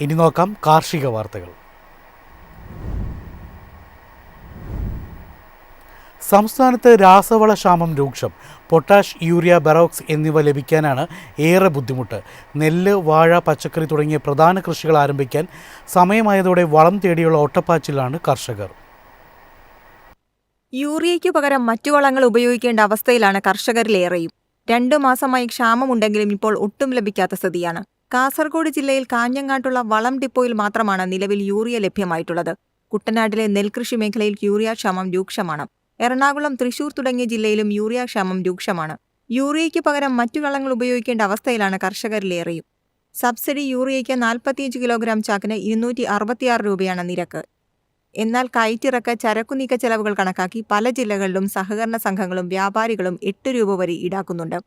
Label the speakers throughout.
Speaker 1: ഇനി നോക്കാം കാർഷിക വാർത്തകൾ. സംസ്ഥാനത്ത് രാസവള ക്ഷാമം രൂക്ഷം പൊട്ടാഷ് യൂറിയ ബെറോക്സ് എന്നിവ ലഭിക്കാനാണ് ഏറെ ബുദ്ധിമുട്ട്. നെല്ല് വാഴ പച്ചക്കറി തുടങ്ങിയ പ്രധാന കൃഷികൾ ആരംഭിക്കാൻ സമയമായതോടെ വളം തേടിയുള്ള ഓട്ടപ്പാച്ചിലാണ് കർഷകർ.
Speaker 2: യൂറിയയ്ക്ക് പകരം മറ്റു വളങ്ങൾ ഉപയോഗിക്കേണ്ട അവസ്ഥയിലാണ് കർഷകരിലേറെയും. രണ്ടു മാസമായി ക്ഷാമമുണ്ടെങ്കിലും ഇപ്പോൾ ഒട്ടും ലഭിക്കാത്ത സ്ഥിതിയാണ്. കാസർഗോഡ് ജില്ലയിൽ കാഞ്ഞങ്ങാട്ടുള്ള വളം ഡിപ്പോയിൽ മാത്രമാണ് നിലവിൽ യൂറിയ ലഭ്യമായിട്ടുള്ളത്. കുട്ടനാട്ടിലെ നെൽകൃഷി മേഖലയിൽ യൂറിയ ക്ഷാമം രൂക്ഷമാണ്. എറണാകുളം തൃശൂർ തുടങ്ങിയ ജില്ലയിലും യൂറിയ ക്ഷാമം രൂക്ഷമാണ്. യൂറിയയ്ക്ക് പകരം മറ്റു വളങ്ങൾ ഉപയോഗിക്കേണ്ട അവസ്ഥയിലാണ് കർഷകരിലേറെയും. സബ്സിഡി യൂറിയയ്ക്ക് നാൽപ്പത്തിയഞ്ച് കിലോഗ്രാം ചാക്കിന് ഇരുന്നൂറ്റി അറുപത്തിയാറ് രൂപയാണ് നിരക്ക്. എന്നാൽ കയറ്റിറക്ക ചരക്കുനീക്ക ചെലവുകൾ കണക്കാക്കി പല ജില്ലകളിലും സഹകരണ സംഘങ്ങളും വ്യാപാരികളും എട്ട് രൂപ വരെ ഈടാക്കുന്നുണ്ട്.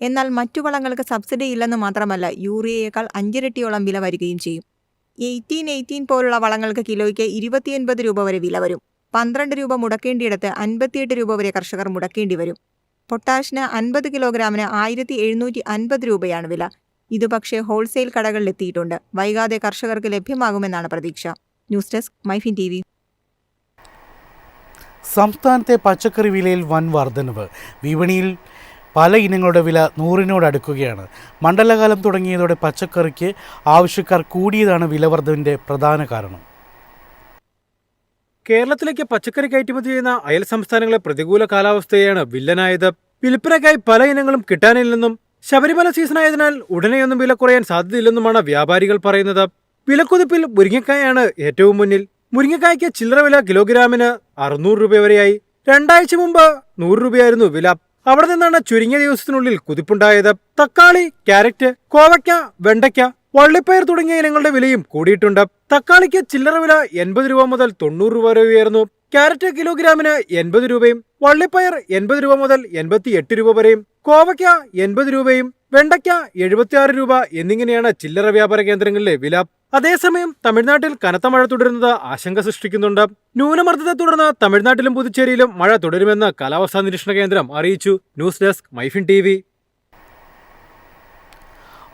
Speaker 2: എന്നാൽ മറ്റു വളങ്ങൾക്ക് സബ്സിഡി ഇല്ലെന്ന് മാത്രമല്ല യൂറിയയേക്കാൾ അഞ്ചിരട്ടിയോളം വില വരികയും ചെയ്യും. എയ്റ്റീൻ എയ്റ്റീൻ പോലുള്ള വളങ്ങൾക്ക് കിലോയ്ക്ക് ഇരുപത്തിയൊൻപത് രൂപ വരെ വില വരും. പന്ത്രണ്ട് രൂപ മുടക്കേണ്ടിയിടത്ത് അൻപത്തിയെട്ട് രൂപ വരെ കർഷകർ മുടക്കേണ്ടി വരും. പൊട്ടാഷിന് അൻപത് കിലോഗ്രാമിന് ആയിരത്തി എഴുന്നൂറ്റി അൻപത് രൂപയാണ് വില. ഇത് പക്ഷേ ഹോൾസെയിൽ കടകളിലെത്തിയിട്ടുണ്ട്. വൈകാതെ കർഷകർക്ക് ലഭ്യമാകുമെന്നാണ് പ്രതീക്ഷ. News desk MyFin T V.
Speaker 1: സംസ്ഥാനത്തെ പച്ചക്കറി വിലയിൽ വൻ വർധനവ്. വിപണിയിൽ പല ഇനങ്ങളുടെ വില നൂറിനോട് അടുക്കുകയാണ്. മണ്ഡലകാലം തുടങ്ങിയതോടെ പച്ചക്കറിക്ക് ആവശ്യക്കാർ കൂടിയതാണ് വിലവർദ്ധവിന്റെ പ്രധാന കാരണം.
Speaker 3: കേരളത്തിലേക്ക് പച്ചക്കറി കയറ്റുമതി ചെയ്യുന്ന അയൽ സംസ്ഥാനങ്ങളെ പ്രതികൂല കാലാവസ്ഥയാണ് വില്ലനായത്. വിൽപ്പനയ്ക്കായി പല ഇനങ്ങളും കിട്ടാനില്ലെന്നും ശബരിമല സീസണായതിനാൽ ഉടനെയൊന്നും വില കുറയാൻ സാധ്യതയില്ലെന്നുമാണ് വ്യാപാരികൾ പറയുന്നത്. വിലക്കുതിപ്പിൽ മുരിങ്ങക്കായാണ് ഏറ്റവും മുന്നിൽ. മുരിങ്ങക്കായ്ക്ക് ചില്ലറ വില കിലോഗ്രാമിന് അറുന്നൂറ് രൂപ വരെയായി. രണ്ടാഴ്ച മുമ്പ് നൂറ് രൂപയായിരുന്നു വില. അവിടെ നിന്നാണ് ചുരുങ്ങിയ ദിവസത്തിനുള്ളിൽ കുതിപ്പുണ്ടായത്. തക്കാളി ക്യാരറ്റ് കോവയ്ക്ക വെണ്ടയ്ക്ക വള്ളിപ്പയർ തുടങ്ങിയ ഇനങ്ങളുടെ വിലയും കൂടിയിട്ടുണ്ട്. തക്കാളിക്ക് ചില്ലറ വില എൺപത് രൂപ മുതൽ തൊണ്ണൂറ് രൂപ വരെ ഉയർന്നു. ക്യാരറ്റ് കിലോഗ്രാമിന് എൺപത് രൂപയും വള്ളിപ്പയർ എൺപത് രൂപ മുതൽ എൺപത്തി എട്ട് രൂപ വരെയും കോവയ്ക്ക എൺപത് രൂപയും വെണ്ടയ്ക്ക എഴുപത്തിയാറ് രൂപ എന്നിങ്ങനെയാണ് ചില്ലറ വ്യാപാര കേന്ദ്രങ്ങളിലെ വില അതേസമയം തമിഴ്നാട്ടിൽ കനത്ത മഴ തുടരുന്നത് ആശങ്ക സൃഷ്ടിക്കുന്നുണ്ട്. ന്യൂനമർദ്ദത്തെ തുടർന്ന് തമിഴ്നാട്ടിലും പുതുച്ചേരിയിലും മഴ തുടരുമെന്ന് കാലാവസ്ഥാ നിരീക്ഷണ കേന്ദ്രം അറിയിച്ചു. News desk MyFin T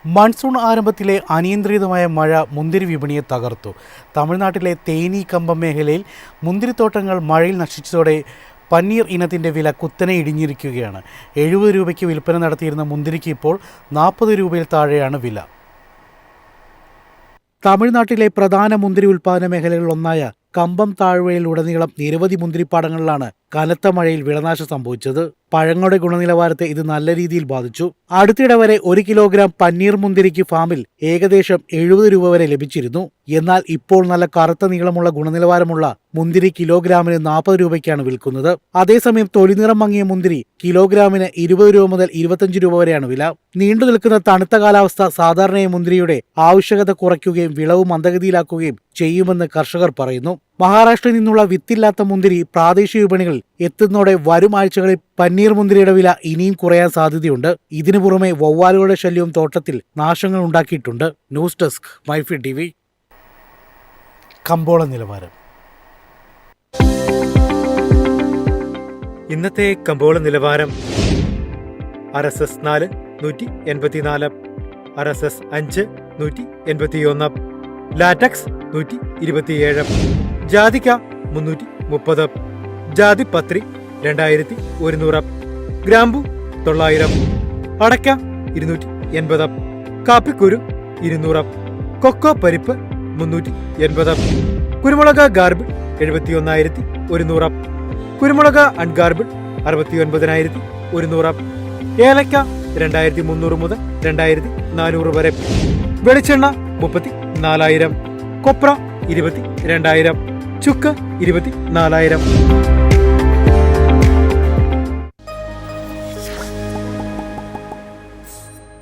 Speaker 1: monsoon ആരംഭത്തിലെ അനിയന്ത്രിതമായ മഴ മുന്തിരി വിപണിയെ തകർത്തു. തമിഴ്നാട്ടിലെ തേനി കമ്പം മേഖലയിൽ മുന്തിരിത്തോട്ടങ്ങൾ മഴയിൽ നശിച്ചതോടെ പന്നീർ ഇനത്തിന്റെ വില കുത്തനെ ഇടിഞ്ഞിരിക്കുകയാണ്. എഴുപത് രൂപയ്ക്ക് വിൽപ്പന നടത്തിയിരുന്ന മുന്തിരിക്ക് ഇപ്പോൾ നാൽപ്പത് രൂപയിൽ താഴെയാണ് വില. തമിഴ്നാട്ടിലെ പ്രധാന മുന്തിരി ഉൽപ്പാദന മേഖലകളിലൊന്നായ കമ്പം താഴ്വരയിലുടനീളം നിരവധി മുന്തിരിപ്പാടങ്ങളിലാണ് കനത്ത മഴയിൽ വിളനാശം സംഭവിച്ചത്. പഴങ്ങളുടെ ഗുണനിലവാരത്തെ ഇത് നല്ല രീതിയിൽ ബാധിച്ചു. അടുത്തിടെ വരെ ഒരു കിലോഗ്രാം പന്നീർ മുന്തിരിക്ക് ഫാമിൽ ഏകദേശം എഴുപത് രൂപ വരെ ലഭിച്ചിരുന്നു. എന്നാൽ ഇപ്പോൾ നല്ല കറുത്ത നീളമുള്ള ഗുണനിലവാരമുള്ള മുന്തിരി കിലോഗ്രാമിന് നാൽപ്പത് രൂപയ്ക്കാണ് വിൽക്കുന്നത്. അതേസമയം തൊലിനിറം മങ്ങിയ മുന്തിരി കിലോഗ്രാമിന് ഇരുപത് രൂപ മുതൽ ഇരുപത്തഞ്ച് രൂപ വരെയാണ് വില. നീണ്ടു നിൽക്കുന്ന തണുത്ത കാലാവസ്ഥ സാധാരണയായി മുന്തിരിയുടെ ആവശ്യകത കുറയ്ക്കുകയും വിളവ് മന്ദഗതിയിലാക്കുകയും ചെയ്യുമെന്ന് കർഷകർ പറയുന്നു. മഹാരാഷ്ട്രയിൽ നിന്നുള്ള വിത്തില്ലാത്ത മുന്തിരി പ്രാദേശിക വിപണികളിൽ എത്തുന്നതോടെ വരും ആഴ്ചകളിൽ പന്നീർ മുന്തിരിയുടെ വില ഇനിയും കുറയാൻ സാധ്യതയുണ്ട്. ഇതിനു പുറമെ വവ്വാലുകളുടെ ശല്യവും തോട്ടത്തിൽ നാശങ്ങൾ ഉണ്ടാക്കിയിട്ടുണ്ട്. News desk MyFin T V. കമ്പോള നിലവാരം.
Speaker 3: ഇന്നത്തെ കമ്പോള നിലവാരം ആർ എസ് എസ് നാല് നൂറ്റി എൺപത്തിനാല് ആർ എസ് എസ് അഞ്ച് നൂറ്റി എൺപത്തിയൊന്ന് ലാറ്റക്സ് നൂറ്റി ഇരുപത്തിയേഴ്. ജാതിക്ക മുന്നൂറ്റി മുപ്പത്. ജാതിപത്രി രണ്ടായിരത്തി ഒരുന്നൂറ്. ഗ്രാമ്പു തൊള്ളായിരം. അടയ്ക്ക ഇരുന്നൂറ്റി എൺപത്. കാപ്പിക്കുരു ഇരുന്നൂറ്. കൊക്കോ പരിപ്പ് മുന്നൂറ്റി എൺപത്. കുരുമുളക് ഗാർബിൾ എഴുപത്തി ഒന്നായിരത്തി ഒരുന്നൂറ്. കുരുമുളക് അൺഗാർബിൾ അറുപത്തി ഒൻപതിനായിരത്തി ഒരുന്നൂറ്. ഏലക്ക രണ്ടായിരത്തി മുന്നൂറ് മുതൽ രണ്ടായിരത്തി നാനൂറ് വരെ. വെളിച്ചെണ്ണ മുപ്പത്തി നാലായിരം കൊപ്ര ഇരുപത്തി രണ്ടായിരം ചുക്ക് ഇരുപത്തി നാലായിരം